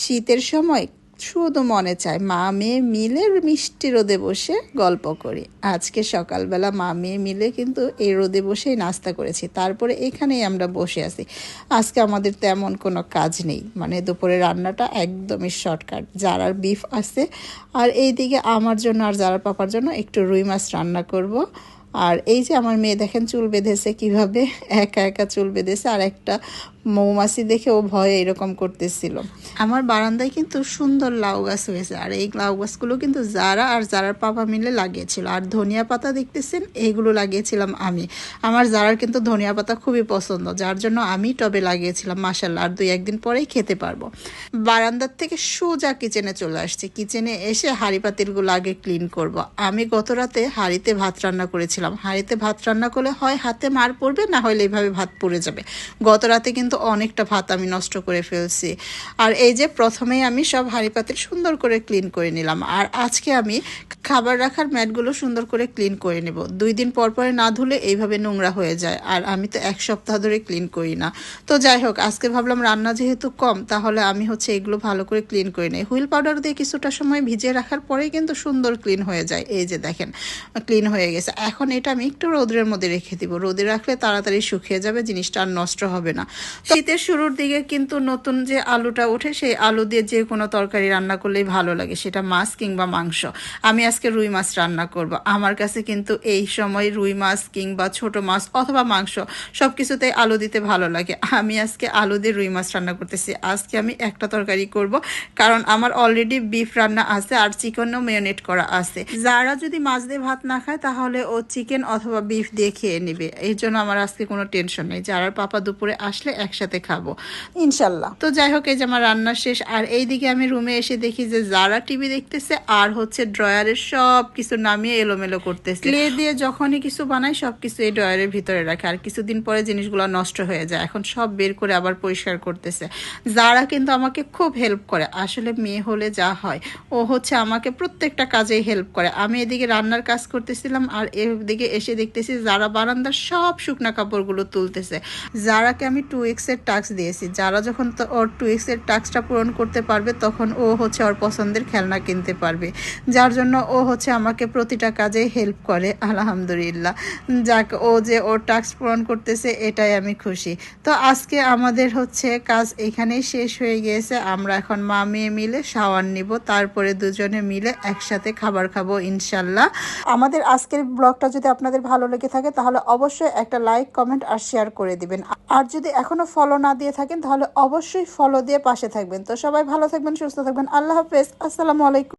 শীতের সময় শুধু মনে চায়, মা মেয়ে মিলে মিষ্টি রোদে বসে গল্প করি। আজকে সকালবেলা মা মেয়ে মিলে কিন্তু এই রোদে বসেই নাস্তা করেছি। তারপরে এখানেই আমরা বসে আছি। আজকে আমাদের তেমন কোনো কাজ নেই। মানে দুপুরে রান্নাটা একদমই শর্টকাট। যারার বিফ আছে, আর এইদিকে আমার জন্য আর যারা পাপার জন্য একটু রুই মাছ রান্না করব। আর এই যে আমার মেয়ে দেখেন চুল বেঁধেছে কীভাবে, একা একা চুল বেঁধেছে, আর একটা মৌমাছি দেখে ও ভয়ে এরকম করতেছিল। আমার বারান্দায় কিন্তু সুন্দর লাউ গাছ হয়েছে, আর এই লাউ গাছগুলো কিন্তু যারা আর যারার পাপা মিলে লাগিয়েছিল। আর ধনিয়া পাতা দেখতেছেন? এইগুলো লাগিয়েছিলাম আমি। আমার যারার কিন্তু ধনিয়া পাতা খুবই পছন্দ, যার জন্য আমি টবে লাগিয়েছিলাম মাসাল্লাহ আর দুই একদিন পরেই খেতে পারব। বারান্দার থেকে সোজা কিচেনে চলে আসছে। কিচেনে এসে হাঁড়ি পাতিলগুলো আগে ক্লিন করব। আমি গত রাতে হাঁড়িতে ভাত রান্না করেছিলাম। হাঁড়িতে ভাত রান্না করলে হয় হাতে মার পড়বে, না হলে এইভাবে ভাত পড়ে যাবে। গত রাতে কিন্তু অনেকটা ভাত আমি নষ্ট করে ফেলছি। আর এই যে প্রথমেই আমি সব হাঁড়ি পাতিল সুন্দর করে ক্লিন করে নিলাম। আর আজকে আমি খাবার রাখার ম্যাটগুলো সুন্দর করে ক্লিন করে নেব। দুই দিন পর পরে না ধুলে এইভাবে নোংরা হয়ে যায়। আর আমি তো এক সপ্তাহ ধরে ক্লিন করি না। তো যাই হোক, আজকে ভাবলাম রান্না যেহেতু কম, তাহলে আমি হচ্ছে এগুলো ভালো করে ক্লিন করে নিই। হুইল পাউডার দিয়ে কিছুটা সময় ভিজিয়ে রাখার পরেই কিন্তু সুন্দর ক্লিন হয়ে যায়। এই যে দেখেন ক্লিন হয়ে গেছে। এখন এটা আমি একটু রোদের মধ্যে রেখে দিব। রোদে রাখলে তাড়াতাড়ি শুকিয়ে যাবে, জিনিসটা আর নষ্ট হবে না। শীতের শুরুর দিকে কিন্তু নতুন যে আলুটা ওঠে, সেই আলু দিয়ে যে কোনো তরকারি রান্না করলেই ভালো লাগে। সেটা মাছ কিংবা মাংস। আমি আজকে রুই মাছ রান্না করব। আমার কাছে কিন্তু এই সময় রুই মাছ কিংবা ছোট মাছ অথবা মাংস সব কিছুতেই আলু দিতে ভালো লাগে। আমি আজকে আলু দিয়ে রুই মাছ রান্না করতেছি। আজকে আমি একটা তরকারি করব। কারণ আমার অলরেডি বিফ রান্না আছে আর চিকেনও মেয়নেট করা আছে। যারা যদি মাছ দিয়ে ভাত না খায়, তাহলে ও চিকেন অথবা বিফ দিয়ে খেয়ে নেবে। এই জন্য আমার আজকে কোনো টেনশন নেই। যারা পাপা দুপুরে আসলে একসাথে খাব। ইনশাল্লাহ। তো যাই হোক এই যে আমার রান্না শেষ। আর এইদিকে আমি রুমে এসে দেখি যে যারা টিভি দেখতেছে আর হচ্ছে ড্রয়ারের সব কিছু নামিয়ে এলোমেলো করতেছে। ক্লে দিয়ে যখনই কিছু বানাই সব কিছু এই ড্রয়ারের ভিতরে রাখে। আর কিছুদিন পরে জিনিসগুলো নষ্ট হয়ে যায়। এখন সব বের করে আবার পরিষ্কার করতেছে। যারা কিন্তু আমাকে খুব হেল্প করে আসলে মেয়ে হলে যা হয় ও হচ্ছে আমাকে প্রত্যেকটা কাজেই হেল্প করে। আমি এদিকে রান্নার কাজ করতেছিলাম আর এদিকে এসে দেখতেছি যারা বারান্দার সব শুকনা কাপড়গুলো তুলতেছে। যারাকে আমি টু এক্সের টাস্ক দিয়েছি। যারা যখন ওর টু এক্সের টাস্কটা পূরণ করতে পারবে, তখন ও হচ্ছে ওর পছন্দের খেলনা কিনতে পারবে। যার জন্য ও হচ্ছে আমাকে প্রতিটা কাজে হেল্প করে, আলহামদুলিল্লাহ। যাক, ও যে ওর টাস্ক পূরণ করতেছে, এটাই আমি খুশি। তো আজকে আমাদের হচ্ছে কাজ এখানেই শেষ হয়ে গিয়েছে। আমরা এখন মা মেয়ে মিলে শাওয়ার নিব, তারপরে দুজনে মিলে একসাথে খাবার খাব, ইনশাল্লাহ। আমাদের আজকের ব্লগটা যদি আপনাদের ভালো লেগে থাকে, তাহলে অবশ্যই একটা লাইক, কমেন্ট আর শেয়ার করে দিবেন। আর যদি এখনও ফলো না দিয়ে থাকেন, তাহলে অবশ্যই ফলো দিয়ে পাশে থাকবেন। তো সবাই ভালো থাকবেন, সুস্থ থাকবেন। আল্লাহ হাফেজ। আসসালামু আলাইকুম।